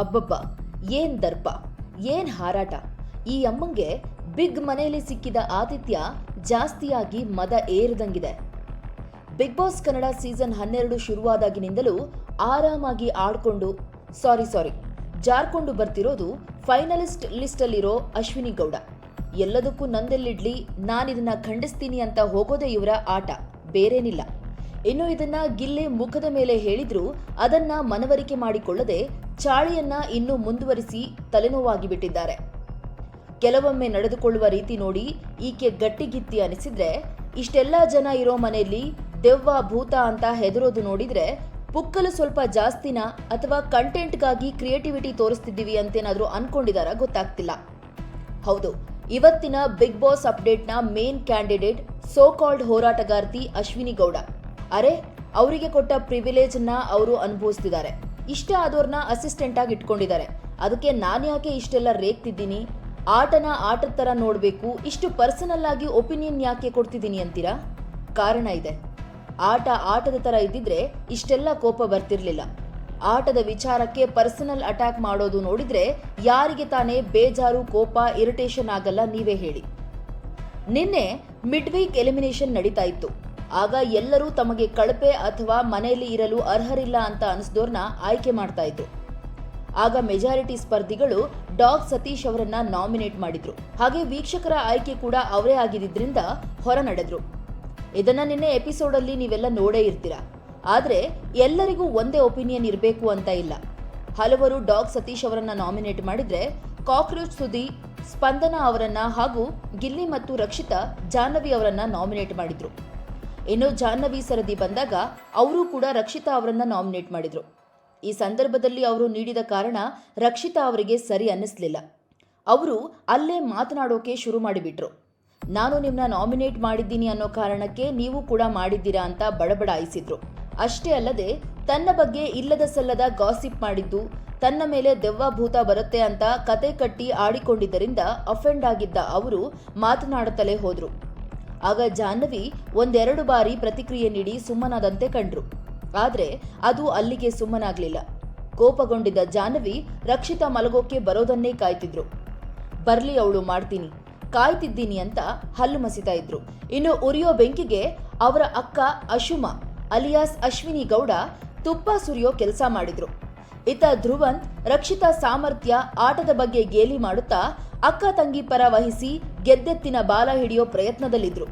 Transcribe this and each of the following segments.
ಅಬ್ಬಬ್ಬ, ಏನ್ ದರ್ಪ, ಏನ್ ಹಾರಾಟ? ಈ ಅಮ್ಮಂಗೆ ಬಿಗ್ ಮನೆಯಲ್ಲಿ ಸಿಕ್ಕಿದ ಆತಿಥ್ಯ ಜಾಸ್ತಿಯಾಗಿ ಮದ ಏರಿದಂಗಿದೆ. ಬಿಗ್ ಬಾಸ್ ಕನ್ನಡ ಸೀಸನ್ ಹನ್ನೆರಡು ಶುರುವಾದಾಗಿನಿಂದಲೂ ಆರಾಮಾಗಿ ಆಡ್ಕೊಂಡು, ಸಾರಿ ಸಾರಿ, ಜಾರ್ಕೊಂಡು ಬರ್ತಿರೋದು ಫೈನಲಿಸ್ಟ್ ಲಿಸ್ಟಲ್ಲಿರೋ ಅಶ್ವಿನಿ ಗೌಡ. ಎಲ್ಲದಕ್ಕೂ ನಂದೆಲ್ಲಿಡ್ಲಿ, ನಾನಿದನ್ನ ಖಂಡಿಸ್ತೀನಿ ಅಂತ ಹೋಗೋದೇ ಇವರ ಆಟ, ಬೇರೇನಿಲ್ಲ. ಇನ್ನು ಇದನ್ನ ಗಿಲ್ಲೆ ಮುಖದ ಮೇಲೆ ಹೇಳಿದ್ರೂ, ಅದನ್ನ ಮನವರಿಕೆ ಮಾಡಿಕೊಳ್ಳದೆ ಚಾಳಿಯನ್ನ ಇನ್ನೂ ಮುಂದುವರಿಸಿ ತಲೆನೋವಾಗಿ ಬಿಟ್ಟಿದ್ದಾರೆ. ಕೆಲವೊಮ್ಮೆ ನಡೆದುಕೊಳ್ಳುವ ರೀತಿ ನೋಡಿ ಈಕೆ ಗಟ್ಟಿಗಿತ್ತಿ ಅನಿಸಿದ್ರೆ, ಇಷ್ಟೆಲ್ಲ ಜನ ಇರೋ ಮನೆಯಲ್ಲಿ ದೆವ್ವ, ಭೂತ ಅಂತ ಹೆದರೋದು ನೋಡಿದ್ರೆ ಪುಕ್ಕಲು ಸ್ವಲ್ಪ ಜಾಸ್ತಿನ ಅಥವಾ ಕಂಟೆಂಟ್ಗಾಗಿ ಕ್ರಿಯೇಟಿವಿಟಿ ತೋರಿಸ್ತಿದ್ದೀವಿ ಅಂತೇನಾದರೂ ಅನ್ಕೊಂಡಿದಾರ ಗೊತ್ತಾಗ್ತಿಲ್ಲ. ಹೌದು, ಇವತ್ತಿನ ಬಿಗ್ ಬಾಸ್ ಅಪ್ಡೇಟ್ನ ಮೇನ್ ಕ್ಯಾಂಡಿಡೇಟ್ ಸೋ ಕಾಲ್ಡ್ ಹೋರಾಟಗಾರ್ತಿ ಅಶ್ವಿನಿ ಗೌಡ. ಅರೆ, ಅವರಿಗೆ ಕೊಟ್ಟ ಪ್ರಿವಿಲೇಜ್ನ ಅವರು ಅನುಭವಿಸ್ತಿದ್ದಾರೆ. ಇಷ್ಟ ಆದವ್ರನ್ನ ಅಸಿಸ್ಟೆಂಟ್ ಆಗಿ ಇಟ್ಕೊಂಡಿದ್ದಾರೆ. ಅದಕ್ಕೆ ನಾನ್ಯಾಕೆ ಇಷ್ಟೆಲ್ಲ ರೇಗ್ತಿದ್ದೀನಿ? ಆಟನ ಆಟದ ಥರ ನೋಡಬೇಕು, ಇಷ್ಟು ಪರ್ಸನಲ್ ಆಗಿ ಒಪಿನಿಯನ್ ಯಾಕೆ ಕೊಡ್ತಿದ್ದೀನಿ ಅಂತೀರಾ? ಕಾರಣ ಇದೆ. ಆಟ ಆಟದ ಥರ ಇದ್ದಿದ್ರೆ ಇಷ್ಟೆಲ್ಲ ಕೋಪ ಬರ್ತಿರ್ಲಿಲ್ಲ. ಆಟದ ವಿಚಾರಕ್ಕೆ ಪರ್ಸನಲ್ ಅಟ್ಯಾಕ್ ಮಾಡೋದು ನೋಡಿದ್ರೆ ಯಾರಿಗೆ ತಾನೇ ಬೇಜಾರು, ಕೋಪ ಇರಿಟೇಷನ್ ಆಗಲ್ಲ ನೀವೇ ಹೇಳಿ. ನಿನ್ನೆ ಮಿಡ್ ವೀಕ್ ಎಲಿಮಿನೇಷನ್ ನಡೀತಾ ಇತ್ತು. ಆಗ ಎಲ್ಲರೂ ತಮಗೆ ಕಳಪೆ ಅಥವಾ ಮನೆಯಲ್ಲಿ ಇರಲು ಅರ್ಹರಿಲ್ಲ ಅಂತ ಅನಿಸಿದೋರ್ನ ಆಯ್ಕೆ ಮಾಡ್ತಾ ಇದ್ರು. ಆಗ ಮೆಜಾರಿಟಿ ಸ್ಪರ್ಧಿಗಳು ಡಾಗ್ ಸತೀಶ್ ಅವರನ್ನ ನಾಮಿನೇಟ್ ಮಾಡಿದ್ರು. ಹಾಗೆ ವೀಕ್ಷಕರ ಆಯ್ಕೆ ಕೂಡ ಅವರೇ ಆಗಿದ್ದರಿಂದ ಹೊರ ನಡೆದ್ರು ಇದನ್ನ ನಿನ್ನೆ ಎಪಿಸೋಡಲ್ಲಿ ನೀವೆಲ್ಲ ನೋಡೇ ಇರ್ತೀರಾ? ಆದ್ರೆ ಎಲ್ಲರಿಗೂ ಒಂದೇ ಒಪಿನಿಯನ್ ಇರಬೇಕು ಅಂತ ಇಲ್ಲ. ಹಲವರು ಡಾಗ್ ಸತೀಶ್ ಅವರನ್ನ ನಾಮಿನೇಟ್ ಮಾಡಿದ್ರೆ ಕಾಕ್ರೋಚ್ ಸುದಿ, ಸ್ಪಂದನ ಅವರನ್ನ ಹಾಗೂ ಗಿಲ್ಲಿ ಮತ್ತು ರಕ್ಷಿತಾ ಜಾಹ್ನವಿ ಅವರನ್ನ ನಾಮಿನೇಟ್ ಮಾಡಿದ್ರು. ಇನ್ನು ಜಾಹ್ನವಿ ಸರದಿ ಬಂದಾಗ ಅವರು ಕೂಡ ರಕ್ಷಿತಾ ಅವರನ್ನು ನಾಮಿನೇಟ್ ಮಾಡಿದ್ರು. ಈ ಸಂದರ್ಭದಲ್ಲಿ ಅವರು ನೀಡಿದ ಕಾರಣ ರಕ್ಷಿತಾ ಅವರಿಗೆ ಸರಿ ಅನ್ನಿಸ್ಲಿಲ್ಲ. ಅವರು ಅಲ್ಲೇ ಮಾತನಾಡೋಕೆ ಶುರು ಮಾಡಿಬಿಟ್ರು. ನಾನು ನಿಮ್ಮನ್ನ ನಾಮಿನೇಟ್ ಮಾಡಿದ್ದೀನಿ ಅನ್ನೋ ಕಾರಣಕ್ಕೆ ನೀವು ಕೂಡ ಮಾಡಿದ್ದೀರಾ ಅಂತ ಬಡಬಡಾಯಿಸಿದ್ರು ಅಷ್ಟೇ ಅಲ್ಲದೆ ತನ್ನ ಬಗ್ಗೆ ಇಲ್ಲದ ಸಲ್ಲದ ಗಾಸಿಪ್ ಮಾಡಿದ್ದು, ತನ್ನ ಮೇಲೆ ದೆವ್ವ ಭೂತ ಬರುತ್ತೆ ಅಂತ ಕತೆ ಕಟ್ಟಿ ಆಡಿಕೊಂಡಿದ್ದರಿಂದ ಅಫೆಂಡ್ ಆಗಿದ್ದ ಅವರು ಮಾತನಾಡುತ್ತಲೇ ಹೋದ್ರು. ಆಗ ಜಾಹ್ನವಿ ಒಂದೆರಡು ಬಾರಿ ಪ್ರತಿಕ್ರಿಯೆ ನೀಡಿ ಸುಮ್ಮನಾದಂತೆ ಕಂಡ್ರು. ಆದ್ರೆ ಅದು ಅಲ್ಲಿಗೆ ಸುಮ್ಮನಾಗ್ಲಿಲ್ಲ. ಕೋಪಗೊಂಡಿದ್ದ ಜಾಹ್ನವಿ ರಕ್ಷಿತಾ ಮಲಗೋಕೆ ಬರೋದನ್ನೇ ಕಾಯ್ತಿದ್ರು. ಬರ್ಲಿ ಅವಳು ಮಾಡ್ತೀನಿ, ಕಾಯ್ತಿದ್ದೀನಿ ಅಂತ ಹಲ್ಲು ಮಸಿತಾ ಇದ್ರು. ಇನ್ನು ಉರಿಯೋ ಬೆಂಕಿಗೆ ಅವರ ಅಕ್ಕ ಅಶುಮ ಅಲಿಯಾಸ್ ಅಶ್ವಿನಿ ಗೌಡ ತುಪ್ಪ ಸುರಿಯೋ ಕೆಲಸ ಮಾಡಿದ್ರು. ಇತ್ತ ಧ್ರುವಂತ್ ರಕ್ಷಿತಾ ಸಾಮರ್ಥ್ಯ ಆಟದ ಬಗ್ಗೆ ಗೇಲಿ ಮಾಡುತ್ತಾ ಅಕ್ಕ ತಂಗಿ ಪರ ವಹಿಸಿ ಗೆದ್ದೆತ್ತಿನ ಬಾಲ ಹಿಡಿಯೋ ಪ್ರಯತ್ನದಲ್ಲಿದ್ರು.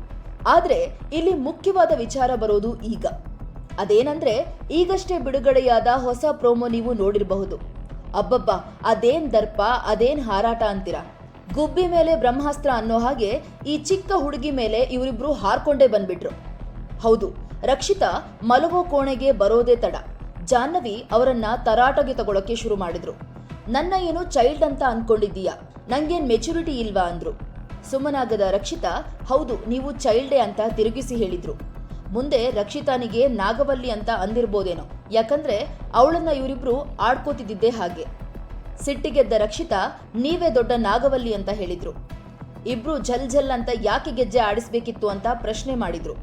ಆದ್ರೆ ಇಲ್ಲಿ ಮುಖ್ಯವಾದ ವಿಚಾರ ಬರೋದು ಈಗ. ಅದೇನಂದ್ರೆ ಈಗಷ್ಟೇ ಬಿಡುಗಡೆಯಾದ ಹೊಸ ಪ್ರೋಮೋ ನೀವು ನೋಡಿರಬಹುದು. ಅಬ್ಬಬ್ಬ, ಅದೇನ್ ದರ್ಪ, ಅದೇನ್ ಹಾರಾಟ ಅಂತೀರಾ? ಗುಬ್ಬಿ ಮೇಲೆ ಬ್ರಹ್ಮಾಸ್ತ್ರ ಅನ್ನೋ ಹಾಗೆ ಈ ಚಿಕ್ಕ ಹುಡುಗಿ ಮೇಲೆ ಇವರಿಬ್ರು ಹಾರ್ಕೊಂಡೇ ಬಂದ್ಬಿಟ್ರು. ಹೌದು, ರಕ್ಷಿತಾ ಮಲಗೋ ಕೋಣೆಗೆ ಬರೋದೇ ತಡ. ಜಾಹ್ನವಿ ಅವರನ್ನ ತರಾಟಗೆ ತಗೊಳಕ್ಕೆ ಶುರು ಮಾಡಿದ್ರು. ನನ್ನ ಏನು ಚೈಲ್ಡ್ ಅಂತ ಅನ್ಕೊಂಡಿದ್ದೀಯಾ? ನಂಗೇನ್ ಮೆಚುರಿಟಿ ಇಲ್ವಾ ಅಂದ್ರು. ಸುಮ್ಮನಾಗದ ರಕ್ಷಿತಾ, ಹೌದು, ನೀವು ಚೈಲ್ಡೇ ಅಂತ ತಿರುಗಿಸಿ ಹೇಳಿದ್ರು. ಮುಂದೆ ರಕ್ಷಿತಾನಿಗೆ ನಾಗವಲ್ಲಿ ಅಂತ ಅಂದಿರ್ಬೋದೇನೋ. ಯಾಕಂದ್ರೆ ಅವಳನ್ನ ಇವರಿಬ್ಬರು ಆಡ್ಕೋತಿದ್ದಿದ್ದೇ ಹಾಗೆ. ಸಿಟ್ಟಿಗೆದ್ದ ರಕ್ಷಿತಾ, ನೀವೇ ದೊಡ್ಡ ನಾಗವಲ್ಲಿ ಅಂತ ಹೇಳಿದ್ರು. ಇಬ್ರು ಝಲ್ ಝಲ್ ಅಂತ ಯಾಕೆ ಗೆಜ್ಜೆ ಆಡಿಸ್ಬೇಕಿತ್ತು ಅಂತ ಪ್ರಶ್ನೆ ಮಾಡಿದ್ರು.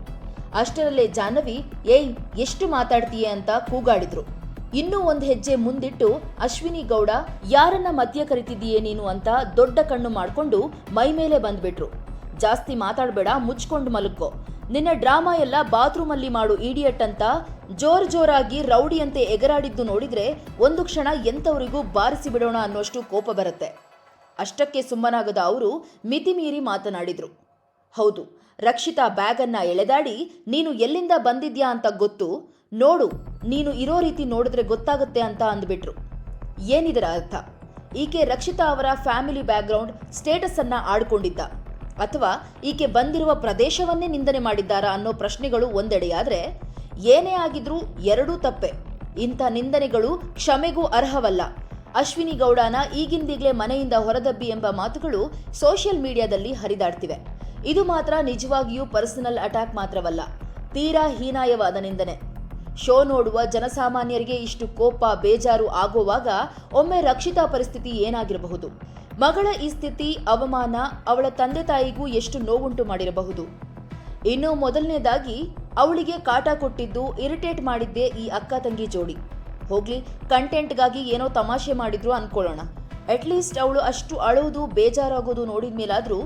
ಅಷ್ಟರಲ್ಲೇ ಜಾಹ್ನವಿ, ಏಯ್, ಎಷ್ಟು ಮಾತಾಡ್ತೀಯ ಅಂತ ಕೂಗಾಡಿದ್ರು. ಇನ್ನೂ ಒಂದು ಹೆಜ್ಜೆ ಮುಂದಿಟ್ಟು ಅಶ್ವಿನಿ ಗೌಡ, ಯಾರನ್ನ ಮಧ್ಯ ಕರಿತಿದ್ದೀಯೇ ನೀನು ಅಂತ ದೊಡ್ಡ ಕಣ್ಣು ಮಾಡ್ಕೊಂಡು ಮೈ ಮೇಲೆ ಬಂದ್ಬಿಟ್ರು. ಜಾಸ್ತಿ ಮಾತಾಡಬೇಡ, ಮುಚ್ಕೊಂಡು ಮಲಕ್ಕೋ ನಿನ್ನ ಡ್ರಾಮಾ ಎಲ್ಲ ಬಾತ್ರೂಮಲ್ಲಿ ಮಾಡು ಈಡಿಯಟ್ ಅಂತ ಜೋರ್ ಜೋರಾಗಿ ರೌಡಿಯಂತೆ ಎಗರಾಡಿದ್ದು ನೋಡಿದ್ರೆ ಒಂದು ಕ್ಷಣ ಎಂಥವರಿಗೂ ಬಾರಿಸಿ ಬಿಡೋಣ ಅನ್ನೋಷ್ಟು ಕೋಪ ಬರುತ್ತೆ. ಅಷ್ಟಕ್ಕೆ ಸುಮ್ಮನಾಗದ ಅವರು ಮಿತಿಮೀರಿ ಮಾತನಾಡಿದ್ರು. ಹೌದು, ರಕ್ಷಿತಾ ಬ್ಯಾಗನ್ನು ಎಳೆದಾಡಿ ನೀನು ಎಲ್ಲಿಂದ ಬಂದಿದ್ಯಾ ಅಂತ ಗೊತ್ತು. ನೋಡು, ನೀನು ಇರೋ ರೀತಿ ನೋಡಿದ್ರೆ ಗೊತ್ತಾಗುತ್ತೆ ಅಂತ ಅಂದ್ಬಿಟ್ರು. ಏನಿದರ ಅರ್ಥ? ಈಕೆ ರಕ್ಷಿತಾ ಅವರ ಫ್ಯಾಮಿಲಿ ಬ್ಯಾಕ್ಗ್ರೌಂಡ್ ಸ್ಟೇಟಸ್ ಅನ್ನ ಆಡ್ಕೊಂಡಿದ್ದ. ಅಥವಾ ಈಕೆ ಬಂದಿರುವ ಪ್ರದೇಶವನ್ನೇ ನಿಂದನೆ ಮಾಡಿದ್ದಾರಾ ಅನ್ನೋ ಪ್ರಶ್ನೆಗಳು ಒಂದೆಡೆಯಾದರೆ, ಏನೇ ಆಗಿದ್ರೂ ಎರಡೂ ತಪ್ಪೆ. ಇಂಥ ನಿಂದನೆಗಳು ಕ್ಷಮೆಗೂ ಅರ್ಹವಲ್ಲ. ಅಶ್ವಿನಿ ಗೌಡನ ಈಗಿಂದೀಗ್ಲೇ ಮನೆಯಿಂದ ಹೊರದಬ್ಬಿ ಎಂಬ ಮಾತುಗಳು ಸೋಷಿಯಲ್ ಮೀಡಿಯಾದಲ್ಲಿ ಹರಿದಾಡ್ತಿವೆ. ಇದು ಮಾತ್ರ ನಿಜವಾಗಿಯೂ ಪರ್ಸನಲ್ ಅಟ್ಯಾಕ್ ಮಾತ್ರವಲ್ಲ, ತೀರಾ ಹೀನಾಯವಾದ ನಿಂದನೆ. ಶೋ ನೋಡುವ ಜನಸಾಮಾನ್ಯರಿಗೆ ಇಷ್ಟು ಕೋಪ, ಬೇಜಾರು ಆಗುವಾಗ ಒಮ್ಮೆ ರಕ್ಷಿತಾ ಪರಿಸ್ಥಿತಿ ಏನಾಗಿರಬಹುದು? ಮಗಳ ಈ ಸ್ಥಿತಿ, ಅವಮಾನ ಅವಳ ತಂದೆ ತಾಯಿಗೂ ಎಷ್ಟು ನೋವುಂಟು ಮಾಡಿರಬಹುದು? ಇನ್ನು ಮೊದಲನೇದಾಗಿ, ಅವಳಿಗೆ ಕಾಟ ಕೊಟ್ಟಿದ್ದು, ಇರಿಟೇಟ್ ಮಾಡಿದ್ದೇ ಈ ಅಕ್ಕ ತಂಗಿ ಜೋಡಿ. ಹೋಗ್ಲಿ, ಕಂಟೆಂಟ್ಗಾಗಿ ಏನೋ ತಮಾಷೆ ಮಾಡಿದ್ರು ಅನ್ಕೊಳ್ಳೋಣ. ಅಟ್ಲೀಸ್ಟ್ ಅವಳು ಅಷ್ಟು ಅಳುವುದು, ಬೇಜಾರಾಗೋದು ನೋಡಿದ ಮೇಲಾದ್ರೂ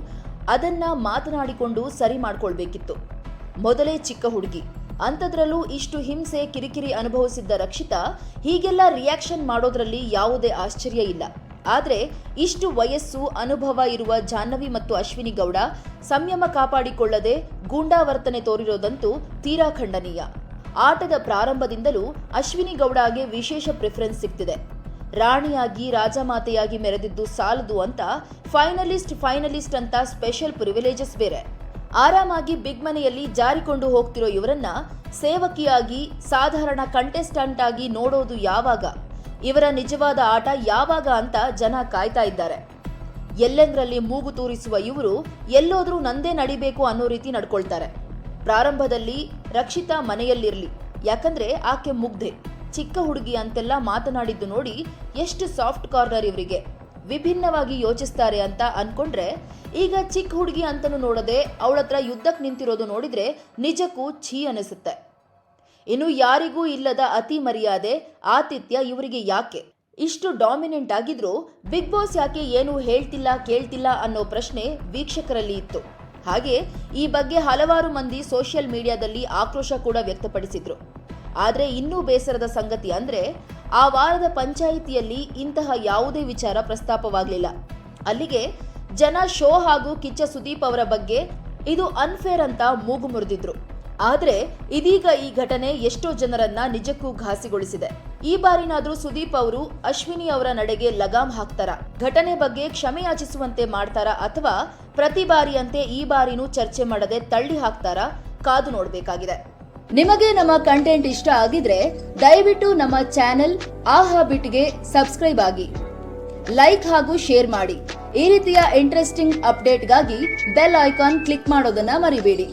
ಅದನ್ನ ಮಾತನಾಡಿಕೊಂಡು ಸರಿ ಮಾಡ್ಕೊಳ್ಬೇಕಿತ್ತು. ಮೊದಲೇ ಚಿಕ್ಕ ಹುಡುಗಿ. ಅಂಥದ್ರಲ್ಲೂ ಇಷ್ಟು ಹಿಂಸೆ ಕಿರಿಕಿರಿ ಅನುಭವಿಸಿದ್ದ ರಕ್ಷಿತಾ ಹೀಗೆಲ್ಲ ರಿಯಾಕ್ಷನ್ ಮಾಡೋದ್ರಲ್ಲಿ ಯಾವುದೇ ಆಶ್ಚರ್ಯ ಇಲ್ಲ. ಆದರೆ ಇಷ್ಟು ವಯಸ್ಸು, ಅನುಭವ ಇರುವ ಜಾಹ್ನವಿ ಮತ್ತು ಅಶ್ವಿನಿ ಗೌಡ ಸಂಯಮ ಕಾಪಾಡಿಕೊಳ್ಳದೆ ಗೂಂಡಾವರ್ತನೆ ತೋರಿರೋದಂತೂ ತೀರಾ ಖಂಡನೀಯ. ಆಟದ ಪ್ರಾರಂಭದಿಂದಲೂ ಅಶ್ವಿನಿ ಗೌಡಗೆ ವಿಶೇಷ ಪ್ರಿಫರೆನ್ಸ್ ಸಿಗ್ತಿದೆ. ರಾಣಿಯಾಗಿ, ರಾಜಮಾತೆಯಾಗಿ ಮೆರೆದಿದ್ದು ಸಾಲದು ಅಂತ ಫೈನಲಿಸ್ಟ್ ಫೈನಲಿಸ್ಟ್ ಅಂತ ಸ್ಪೆಷಲ್ ಪ್ರಿವಿಲೇಜಸ್ ಬೇರೆ. ಆರಾಮಾಗಿ ಬಿಗ್ ಮನೆಯಲ್ಲಿ ಜಾರಿಕೊಂಡು ಹೋಗ್ತಿರೋ ಇವರನ್ನ ಸೇವಕಿಯಾಗಿ, ಸಾಧಾರಣ ಕಂಟೆಸ್ಟಂಟ್ ಆಗಿ ನೋಡೋದು ಯಾವಾಗ? ಇವರ ನಿಜವಾದ ಆಟ ಯಾವಾಗ ಅಂತ ಜನ ಕಾಯ್ತಾ ಇದ್ದಾರೆ. ಎಲ್ಲೆಂದ್ರಲ್ಲಿ ಮೂಗು ತೂರಿಸುವ ಇವರು ಎಲ್ಲೋದ್ರೂ ನಂದೇ ನಡಿಬೇಕು ಅನ್ನೋ ರೀತಿ ನಡ್ಕೊಳ್ತಾರೆ. ಪ್ರಾರಂಭದಲ್ಲಿ ರಕ್ಷಿತಾ ಮನೆಯಲ್ಲಿರಲಿ, ಯಾಕಂದ್ರೆ ಆಕೆ ಮುಗ್ಧೆ. ಚಿಕ್ಕ ಹುಡುಗಿ ಅಂತೆಲ್ಲ ಮಾತನಾಡಿದ್ದು ನೋಡಿ ಎಷ್ಟು ಸಾಫ್ಟ್ ಕಾರ್ನರ್ ಇವರಿಗೆ. ವಿಭಿನ್ನವಾಗಿ ಯೋಚಿಸ್ತಾರೆ ಅಂತ ಅನ್ಕೊಂಡ್ರೆ ಈಗ ಚಿಕ್ಕ ಹುಡುಗಿ ಅಂತಲೂ ನೋಡದೆ ಅವಳತ್ರ ಯುದ್ಧಕ್ಕೆ ನಿಂತಿರೋದು ನೋಡಿದ್ರೆ ನಿಜಕ್ಕೂ ಛೀ ಅನಿಸುತ್ತೆ. ಇನ್ನು ಯಾರಿಗೂ ಇಲ್ಲದ ಅತಿ ಮರ್ಯಾದೆ, ಆತಿಥ್ಯ ಇವರಿಗೆ ಯಾಕೆ? ಇಷ್ಟು ಡಾಮಿನೆಂಟ್ ಆಗಿದ್ರು ಬಿಗ್ ಬಾಸ್ ಯಾಕೆ ಏನು ಹೇಳ್ತಿಲ್ಲ, ಕೇಳ್ತಿಲ್ಲ ಅನ್ನೋ ಪ್ರಶ್ನೆ ವೀಕ್ಷಕರಲ್ಲಿ ಇತ್ತು. ಹಾಗೆ ಈ ಬಗ್ಗೆ ಹಲವಾರು ಮಂದಿ ಸೋಷಿಯಲ್ ಮೀಡಿಯಾದಲ್ಲಿ ಆಕ್ರೋಶ ಕೂಡ ವ್ಯಕ್ತಪಡಿಸಿದ್ರು. ಆದರೆ ಇನ್ನೂ ಬೇಸರದ ಸಂಗತಿ ಅಂದ್ರೆ ಆ ವಾರದ ಪಂಚಾಯಿತಿಯಲ್ಲಿ ಇಂತಹ ಯಾವುದೇ ವಿಚಾರ ಪ್ರಸ್ತಾಪವಾಗಲಿಲ್ಲ. ಅಲ್ಲಿಗೆ ಜನ ಶೋ ಹಾಗೂ ಕಿಚ್ಚ ಸುದೀಪ್ ಅವರ ಬಗ್ಗೆ ಇದು ಅನ್ಫೇರ್ ಅಂತ ಮೂಗು ಮುರಿದಿದ್ರು. ಆದ್ರೆ ಇದೀಗ ಈ ಘಟನೆ ಎಷ್ಟೋ ಜನರನ್ನ ನಿಜಕ್ಕೂ ಘಾಸಿಗೊಳಿಸಿದೆ. ಈ ಬಾರಿನಾದ್ರೂ ಸುದೀಪ್ ಅವರು ಅಶ್ವಿನಿ ಅವರ ನಡೆಗೆ ಲಗಾಮ್ ಹಾಕ್ತಾರ? ಘಟನೆ ಬಗ್ಗೆ ಕ್ಷಮೆ ಯಾಚಿಸುವಂತೆ ಮಾಡ್ತಾರ ಅಥವಾ ಪ್ರತಿ ಬಾರಿಯಂತೆ ಈ ಬಾರಿನೂ ಚರ್ಚೆ ಮಾಡದೆ ತಳ್ಳಿ ಹಾಕ್ತಾರ? ಕಾದು ನೋಡಬೇಕಾಗಿದೆ. ನಿಮಗೆ ನಮ್ಮ ಕಂಟೆಂಟ್ ಇಷ್ಟ ಆಗಿದ್ರೆ ದಯವಿಟ್ಟು ನಮ್ಮ ಚಾನೆಲ್ ಆಹಾ ಬಿಟ್ಗೆ ಸಬ್ಸ್ಕ್ರೈಬ್ ಆಗಿ. ಲೈಕ್ ಹಾಗೂ ಶೇರ್ ಮಾಡಿ. ಈ ರೀತಿಯ ಇಂಟ್ರೆಸ್ಟಿಂಗ್ ಅಪ್ಡೇಟ್ಗಾಗಿ ಬೆಲ್ ಐಕಾನ್ ಕ್ಲಿಕ್ ಮಾಡೋದನ್ನ ಮರಿಬೇಡಿ.